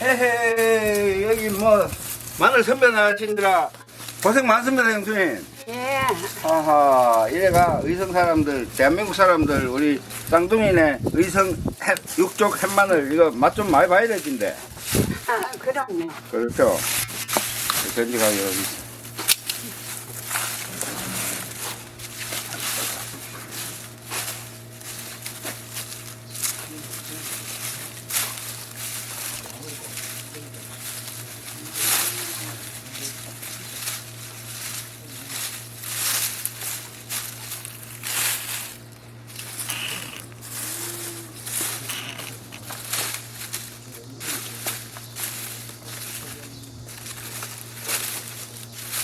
헤헤 여기 뭐 마늘 선배 나가신들아 고생 많습니다 형수님 예. 하하 이래가 의성 사람들 대한민국 사람들 우리 쌍둥이네 의성 햇, 육족 햇마늘 이거 맛 좀 많이 봐야 될 텐데 아, 그럼요. 그렇죠 견직하게 여기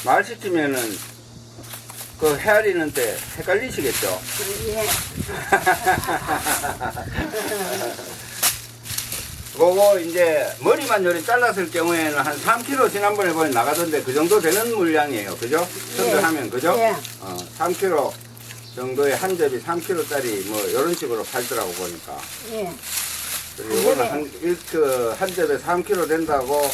말 시키면은 그 헤아리는데 헷갈리시겠죠 예. 그거 이제 머리만 요리 잘랐을 경우에는 한 3kg 지난번에 보니 나가던데 그 정도 되는 물량이에요. 그죠? 선별하면 그죠? 예. 어, 3kg 정도의 한 접이 3kg짜리 뭐 이런 식으로 팔더라고 보니까. 예. 그리고 이거는 한, 일, 그, 한 접에 3kg 된다고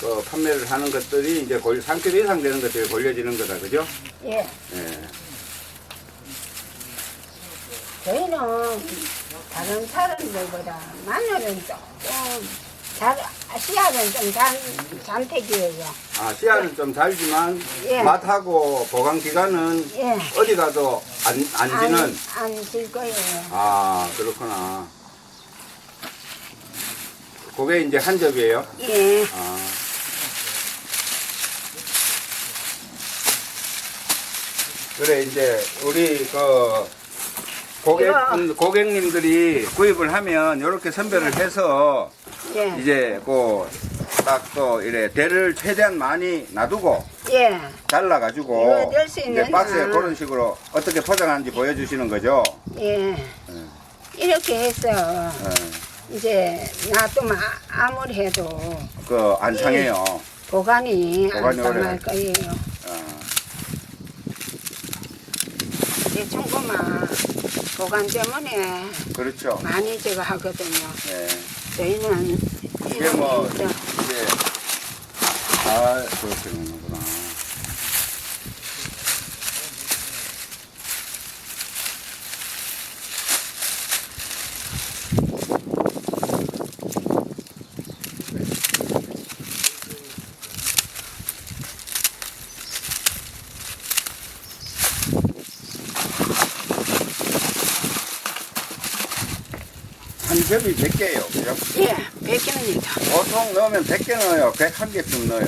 그 판매를 하는 것들이 이제 걸, 3kg 이상 되는 것들이 걸려지는 거다. 그죠? 예. 예. 저희는 다른 사람들보다 마늘은 조금 잘, 씨앗은 좀 잔, 잔택이에요. 아, 씨알은 좀 달지만 예. 맛하고 보관 기간은 예. 어디 가도 안, 안 지는 안질 거예요. 아, 그렇구나. 그게 이제 한 접이에요? 예. 아. 그래, 이제, 우리, 그, 고객, 이거. 고객님들이 구입을 하면, 이렇게 선별을 해서, 예. 이제, 그, 딱 또, 이래, 대를 최대한 많이 놔두고, 예. 잘라가지고, 이거 낼수 이제 있는 박스에 한. 그런 식으로 어떻게 포장하는지 보여주시는 거죠? 예. 이렇게 해서 예. 이제 놔두면 아- 아무리 해도 그, 안 상해요. 보관이 안 보관이 오래 상할 거예요. 어. 대충 보면 보관 때문에 그렇죠. 많이 제가 하거든요. 예. 저희는 이게 뭐, 이게, 아, 그렇게 되는구나. 한 접이 100개예요, 그죠? 예, 백개입니다. 보통 넣으면 100개 넣어요. 101개쯤 넣어요.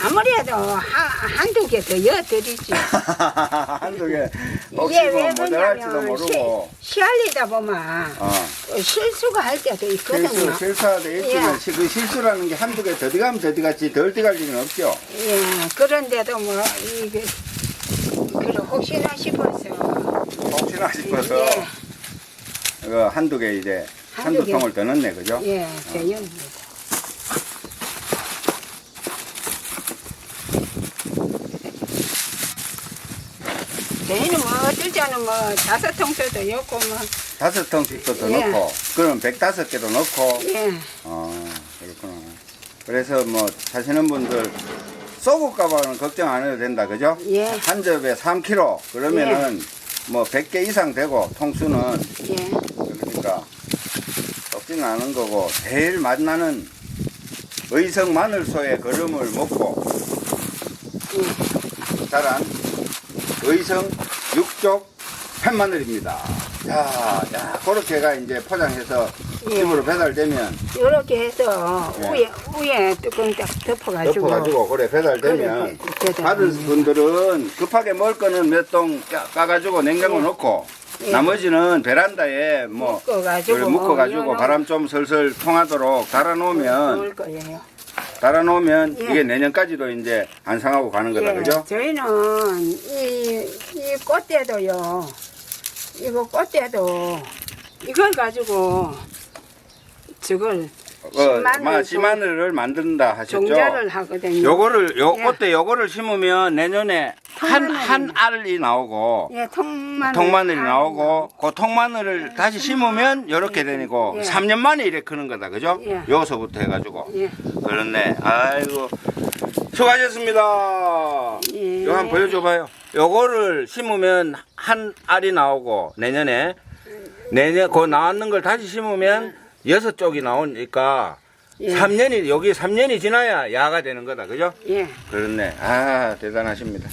아무래도 한, 한두 개 더 여드리지. 한두 개. 혹시 이게 뭐 왜 모자랄지도 그러냐면 모르고. 시, 시알리다 보면 어. 실수가 할 때도 있거든요. 실수, 실수하되 있지만 예. 시- 그 실수라는 게 한두 개 더디 가면 더디 갔지 덜 뛰갈 일은 없죠. 예, 그런데도 뭐 이게 그래 혹시나 싶어서 혹시나 싶어서 예, 그 한두 개 이제 한두 한두 개. 통을 더 넣네, 그죠? 예, 저녁입니다. 저희는 뭐 어쩔 때는 뭐 다섯 통째도 였고 뭐 다섯 통씩도 더 예. 넣고, 그럼 백다섯 개도 넣고, 예, 어, 그렇구나. 그래서 뭐 사시는 분들 쏘고가봐는 걱정 안 해도 된다, 그죠? 예. 한 접에 3kg 그러면은 뭐 100개 이상 되고 통수는 예, 그러니까 썩지는 않은 거고 제일 맛나는 의성 마늘소의 걸음을 먹고 예. 자란 의성 육족 팻마늘입니다. 야, 야, 그렇게가 이제 포장해서 예. 집으로 배달되면 이렇게 해서 예. 위에 위에 뚜껑 딱 덮어가지고 덮어가지고 그래 배달되면 그래, 배달. 받은 분들은 급하게 먹을 거는 몇동 까가지고 냉장고 예. 넣고 예. 나머지는 베란다에 뭐 묶어가지고 묶어가지고 바람 좀 설설 통하도록 달아놓으면. 달아놓으면 예. 이게 내년까지도 이제 안 상하고 가는 거다 예, 그죠? 저희는 이, 이 꽃대도요. 이거 꽃대도 이걸 가지고 저걸 어, 마- 종- 씨마늘을 만든다 하셨죠? 종자를 하거든요. 요거를 요 예. 꽃대 요거를 심으면 내년에 한, 통마늘. 한 알이 나오고, 예, 통마늘. 통마늘이 아, 나오고, 그 통마늘을 다시 심으면 이렇게 되고, 예. 3년 만에 이렇게 크는 거다. 그죠? 예. 여기서부터 해 가지고. 예. 그렇네. 아이고. 수고하셨습니다. 예. 이거 한번 보여 줘 봐요. 요거를 심으면 한 알이 나오고, 내년에, 내년, 그 나왔는 걸 다시 심으면 여섯 쪽이 나오니까, 예. 삼 3년이, 여기 3년이 지나야 야가 되는 거다. 그죠? 예. 그렇네. 아, 대단하십니다.